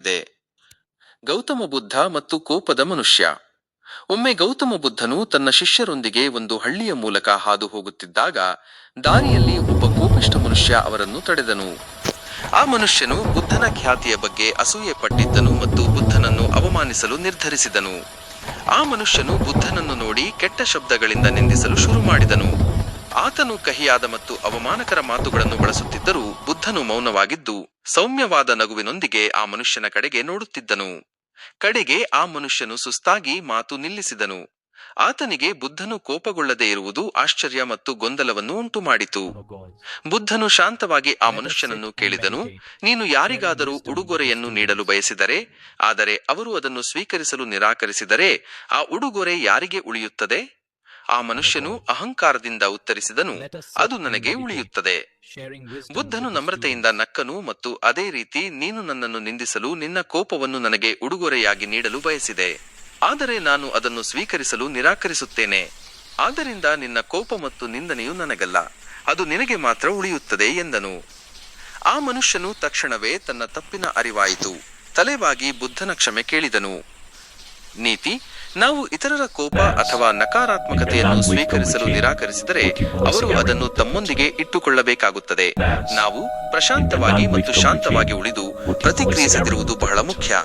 ಇದೆ ಗೌತಮ ಬುದ್ಧ ಮತ್ತು ಕೋಪದ ಮನುಷ್ಯ. ಒಮ್ಮೆ ಗೌತಮ ಬುದ್ಧನು ತನ್ನ ಶಿಷ್ಯರೊಂದಿಗೆ ಒಂದು ಹಳ್ಳಿಯ ಮೂಲಕ ಹಾದು ಹೋಗುತ್ತಿದ್ದಾಗ ದಾರಿಯಲ್ಲಿ ಒಬ್ಬ ಕೋಪಿಷ್ಠ ಮನುಷ್ಯ ಅವರನ್ನು ತಡೆದನು. ಆ ಮನುಷ್ಯನು ಬುದ್ಧನ ಖ್ಯಾತಿಯ ಬಗ್ಗೆ ಅಸೂಯೆ ಪಟ್ಟಿದ್ದನು ಮತ್ತು ಬುದ್ಧನನ್ನು ಅವಮಾನಿಸಲು ನಿರ್ಧರಿಸಿದನು. ಆ ಮನುಷ್ಯನು ಬುದ್ಧನನ್ನು ನೋಡಿ ಕೆಟ್ಟ ಶಬ್ದಗಳಿಂದ ನಿಂದಿಸಲು ಶುರು ಮಾಡಿದನು. ಆತನು ಕಹಿಯಾದ ಮತ್ತು ಅವಮಾನಕರ ಮಾತುಗಳನ್ನು ಬಳಸುತ್ತಿದ್ದರೂ ಬುದ್ಧನು ಮೌನವಾಗಿದ್ದು ಸೌಮ್ಯವಾದ ನಗುವಿನೊಂದಿಗೆ ಆ ಮನುಷ್ಯನ ಕಡೆಗೆ ನೋಡುತ್ತಿದ್ದನು. ಕಡೆಗೆ ಆ ಮನುಷ್ಯನು ಸುಸ್ತಾಗಿ ಮಾತು ನಿಲ್ಲಿಸಿದನು. ಆತನಿಗೆ ಬುದ್ಧನು ಕೋಪಗೊಳ್ಳದೆ ಇರುವುದು ಆಶ್ಚರ್ಯ ಮತ್ತು ಗೊಂದಲವನ್ನು ಉಂಟುಮಾಡಿತು. ಬುದ್ಧನು ಶಾಂತವಾಗಿ ಆ ಮನುಷ್ಯನನ್ನು ಕೇಳಿದನು, ನೀನು ಯಾರಿಗಾದರೂ ಉಡುಗೊರೆಯನ್ನು ನೀಡಲು ಬಯಸಿದರೆ, ಆದರೆ ಅವರು ಅದನ್ನು ಸ್ವೀಕರಿಸಲು ನಿರಾಕರಿಸಿದರೆ ಆ ಉಡುಗೊರೆ ಯಾರಿಗೆ ಉಳಿಯುತ್ತದೆ? ಆ ಮನುಷ್ಯನು ಅಹಂಕಾರದಿಂದ ಉತ್ತರಿಸಿದನು. ಅದು ನನಗೆ ಉಳಿಯುತ್ತದೆ. ಬುದ್ಧನು ನಮ್ರತೆಯಿಂದ ನಕ್ಕನು ಮತ್ತು ಅದೇ ರೀತಿ ನೀನು ನನ್ನನ್ನು ನಿಂದಿಸಲು ನಿನ್ನ ಕೋಪವನ್ನು ನನಗೆ ಉಡುಗೊರೆಯಾಗಿ ನೀಡಲು ಬಯಸಿದೆ. ಆದರೆ ನಾನು ಅದನ್ನು ಸ್ವೀಕರಿಸಲು ನಿರಾಕರಿಸುತ್ತೇನೆ. ಆದ್ದರಿಂದ ನಿನ್ನ ಕೋಪ ಮತ್ತು ನಿಂದನೆಯು ನನಗಲ್ಲ. ಅದು ನಿನಗೆ ಮಾತ್ರ ಉಳಿಯುತ್ತದೆ ಎಂದನು. ಆ ಮನುಷ್ಯನು ತಕ್ಷಣವೇ ತನ್ನ ತಪ್ಪಿನ ಅರಿವಾಯಿತು. ತಲೆವಾಗಿ ಬುದ್ಧನ ಕ್ಷಮೆ ಕೇಳಿದನು. ನೀತಿ ನಾವು ಇತರರ ಕೋಪ ಅಥವಾ ನಕಾರಾತ್ಮಕತೆಯನ್ನು ಸ್ವೀಕರಿಸಲು ನಿರಾಕರಿಸಿದರೆ ಅವರು ಅದನ್ನು ತಮ್ಮೊಂದಿಗೆ ಇಟ್ಟುಕೊಳ್ಳಬೇಕಾಗುತ್ತದೆ. ನಾವು ಪ್ರಶಾಂತವಾಗಿ ಮತ್ತು ಶಾಂತವಾಗಿ ಉಳಿದು ಪ್ರತಿಕ್ರಿಯಿಸದಿರುವುದು ಬಹಳ ಮುಖ್ಯ.